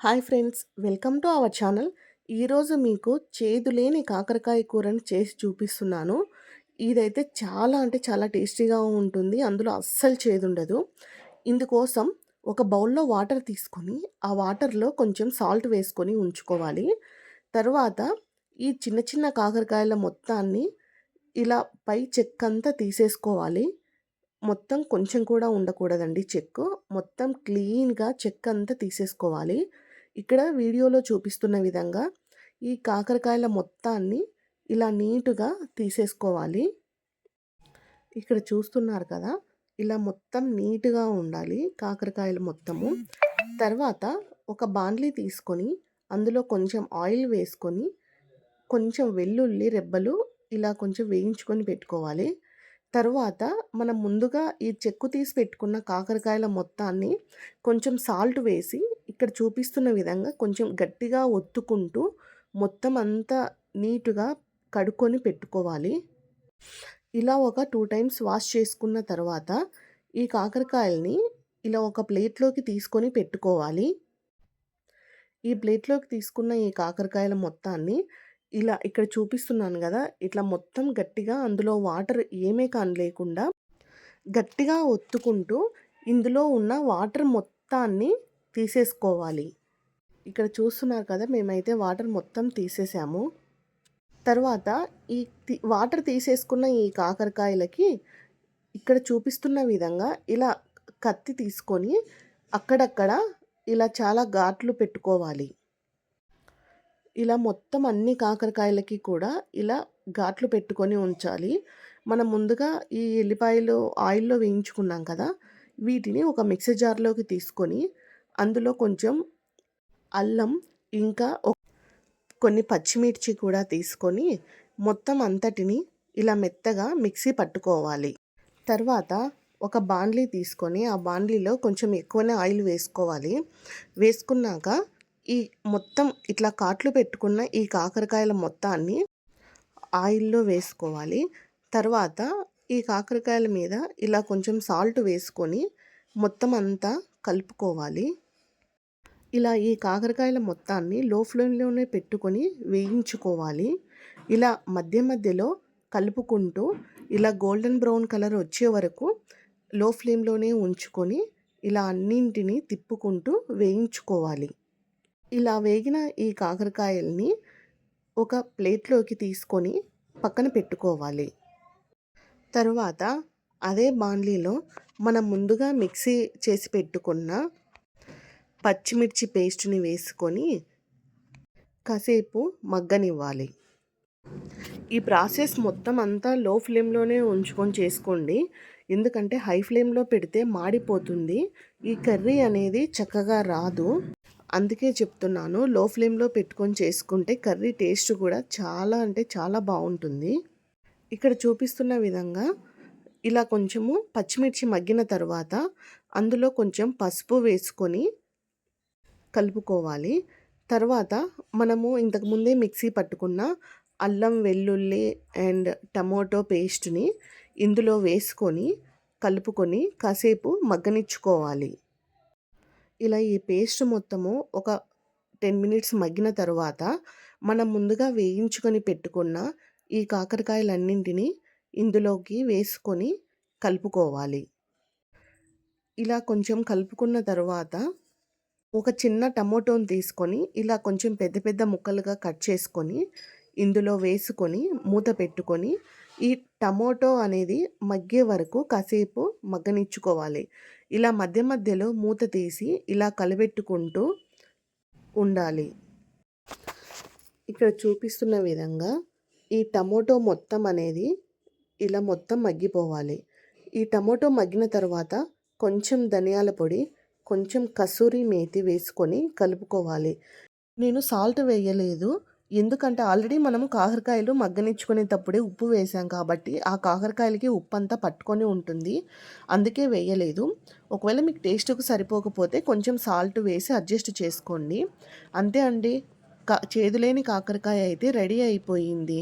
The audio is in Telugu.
Hi friends welcome to our channel. ఈరోజు మీకు చేదు లేని కాకరకాయ కూరని చేసి చూపిస్తున్నాను. ఇదైతే చాలా అంటే చాలా టేస్టీగా ఉంటుంది. అందులో అస్సలు చేదు ఉండదు. ఇందుకోసం ఒక బౌల్లో వాటర్ తీసుకొని ఆ వాటర్లో కొంచెం సాల్ట్ వేసుకొని ఉంచుకోవాలి. తర్వాత ఈ చిన్న చిన్న కాకరకాయల మొత్తాన్ని ఇలా పై చెక్కంతా తీసేసుకోవాలి. మొత్తం కొంచెం కూడా ఉండకూడదండి చెక్కు. మొత్తం క్లీన్గా చెక్క అంతా తీసేసుకోవాలి. ఇక్కడ వీడియోలో చూపిస్తున్న విధంగా ఈ కాకరకాయల మొత్తాన్ని ఇలా నీటుగా తీసేసుకోవాలి. ఇక్కడ చూస్తున్నారు కదా ఇలా మొత్తం నీట్గా ఉండాలి కాకరకాయలు మొత్తము. తర్వాత ఒక బాండ్లీ తీసుకొని అందులో కొంచెం ఆయిల్ వేసుకొని కొంచెం వెల్లుల్లి రెబ్బలు ఇలా కొంచెం వేయించుకొని పెట్టుకోవాలి. తరువాత మనం ముందుగా ఈ చెక్కు తీసి పెట్టుకున్న కాకరకాయల మొత్తాన్ని కొంచెం సాల్ట్ వేసి ఇక్కడ చూపిస్తున్న విధంగా కొంచెం గట్టిగా ఒత్తుకుంటూ మొత్తం అంతా నీటుగా కడుక్కొని పెట్టుకోవాలి. ఇలా ఒక టూ టైమ్స్ వాష్ చేసుకున్న తర్వాత ఈ కాకరకాయల్ని ఇలా ఒక ప్లేట్లోకి తీసుకొని పెట్టుకోవాలి. ఈ ప్లేట్లోకి తీసుకున్న ఈ కాకరకాయల మొత్తాన్ని ఇలా ఇక్కడ చూపిస్తున్నాను కదా ఇట్లా మొత్తం గట్టిగా అందులో వాటర్ ఏమే కాని లేకుండా గట్టిగా ఒత్తుకుంటూ ఇందులో ఉన్న వాటర్ మొత్తాన్ని తీసేసుకోవాలి. ఇక్కడ చూస్తున్నారు కదా మేమైతే వాటర్ మొత్తం తీసేసాము. తర్వాత ఈ వాటర్ తీసేసుకున్న ఈ కాకరకాయలకి ఇక్కడ చూపిస్తున్న విధంగా ఇలా కత్తి తీసుకొని అక్కడక్కడ ఇలా చాలా ఘాట్లు పెట్టుకోవాలి. ఇలా మొత్తం అన్ని కాకరకాయలకి కూడా ఇలా ఘాట్లు పెట్టుకొని ఉంచాలి. మనం ముందుగా ఈ ఎల్లిపాయలు ఆయిల్లో వేయించుకున్నాం కదా వీటిని ఒక మిక్సీ జార్లోకి తీసుకొని అందులో కొంచెం అల్లం ఇంకా కొన్ని పచ్చిమిర్చి కూడా తీసుకొని మొత్తం అంతటిని ఇలా మెత్తగా మిక్సీ పట్టుకోవాలి. తర్వాత ఒక బాండ్లీ తీసుకొని ఆ బాండ్లీలో కొంచెం ఎక్కువనే ఆయిల్ వేసుకోవాలి. వేసుకున్నాక ఈ మొత్తం ఇట్లా కాట్లు పెట్టుకున్న ఈ కాకరకాయల మొత్తాన్ని ఆయిల్లో వేసుకోవాలి. తర్వాత ఈ కాకరకాయల మీద ఇలా కొంచెం సాల్ట్ వేసుకొని మొత్తం అంతా కలుపుకోవాలి. ఇలా ఈ కాకరకాయల మొత్తాన్ని లో ఫ్లేమ్లోనే పెట్టుకొని వేయించుకోవాలి. ఇలా మధ్య మధ్యలో కలుపుకుంటూ ఇలా గోల్డెన్ బ్రౌన్ కలర్ వచ్చే వరకు లో ఫ్లేమ్లోనే ఉంచుకొని ఇలా అన్నింటినీ తిప్పుకుంటూ వేయించుకోవాలి. ఇలా వేగిన ఈ కాకరకాయల్ని ఒక ప్లేట్లోకి తీసుకొని పక్కన పెట్టుకోవాలి. తరువాత అదే బాండ్లీలో మనం ముందుగా మిక్సీ చేసి పెట్టుకున్న పచ్చిమిర్చి పేస్ట్ని వేసుకొని కాసేపు మగ్గనివ్వాలి. ఈ ప్రాసెస్ మొత్తం అంతా లో ఫ్లేమ్లోనే ఉంచుకొని చేసుకోండి. ఎందుకంటే హై ఫ్లేమ్లో పెడితే మాడిపోతుంది. ఈ కర్రీ అనేది చక్కగా రాదు. అందుకే చెప్తున్నాను లో ఫ్లేమ్లో పెట్టుకొని చేసుకుంటే కర్రీ టేస్ట్ కూడా చాలా అంటే చాలా బాగుంటుంది. ఇక్కడ చూపిస్తున్న విధంగా ఇలా కొంచెము పచ్చిమిర్చి మగ్గిన తర్వాత అందులో కొంచెం పసుపు వేసుకొని కలుపుకోవాలి. తర్వాత మనము ఇంతకుముందే మిక్సీ పట్టుకున్న అల్లం వెల్లుల్లి అండ్ టమోటో పేస్ట్ని ఇందులో వేసుకొని కలుపుకొని కాసేపు మగ్గనిచ్చుకోవాలి. ఇలా ఈ పేస్ట్ మొత్తము ఒక టెన్ మినిట్స్ మగ్గిన తర్వాత మనం ముందుగా వేయించుకొని పెట్టుకున్న ఈ కాకరకాయలన్నింటినీ ఇందులోకి వేసుకొని కలుపుకోవాలి. ఇలా కొంచెం కలుపుకున్న తర్వాత ఒక చిన్న టమోటోని తీసుకొని ఇలా కొంచెం పెద్ద పెద్ద ముక్కలుగా కట్ చేసుకొని ఇందులో వేసుకొని మూత పెట్టుకొని ఈ టమోటో అనేది మగ్గే వరకు కాసేపు మగ్గనిచ్చుకోవాలి. ఇలా మధ్య మధ్యలో మూత తీసి ఇలా కలబెట్టుకుంటూ ఉండాలి. ఇక్కడ చూపిస్తున్న విధంగా ఈ టమోటో మొత్తం అనేది ఇలా మొత్తం మగ్గిపోవాలి. ఈ టమోటో మగ్గిన తర్వాత కొంచెం ధనియాల పొడి కొంచెం కసూరి మేతి వేసుకొని కలుపుకోవాలి. నేను సాల్ట్ వేయలేదు. ఎందుకంటే ఆల్రెడీ మనం కాకరకాయలు మగ్గనిచ్చుకునేటప్పుడే ఉప్పు వేసాం కాబట్టి ఆ కాకరకాయలకి ఉప్పు అంతా పట్టుకొని ఉంటుంది. అందుకే వేయలేదు. ఒకవేళ మీకు టేస్ట్కి సరిపోకపోతే కొంచెం సాల్ట్ వేసి అడ్జస్ట్ చేసుకోండి. అంతే అండి. కా చేదులేని కాకరకాయ అయితే రెడీ అయిపోయింది.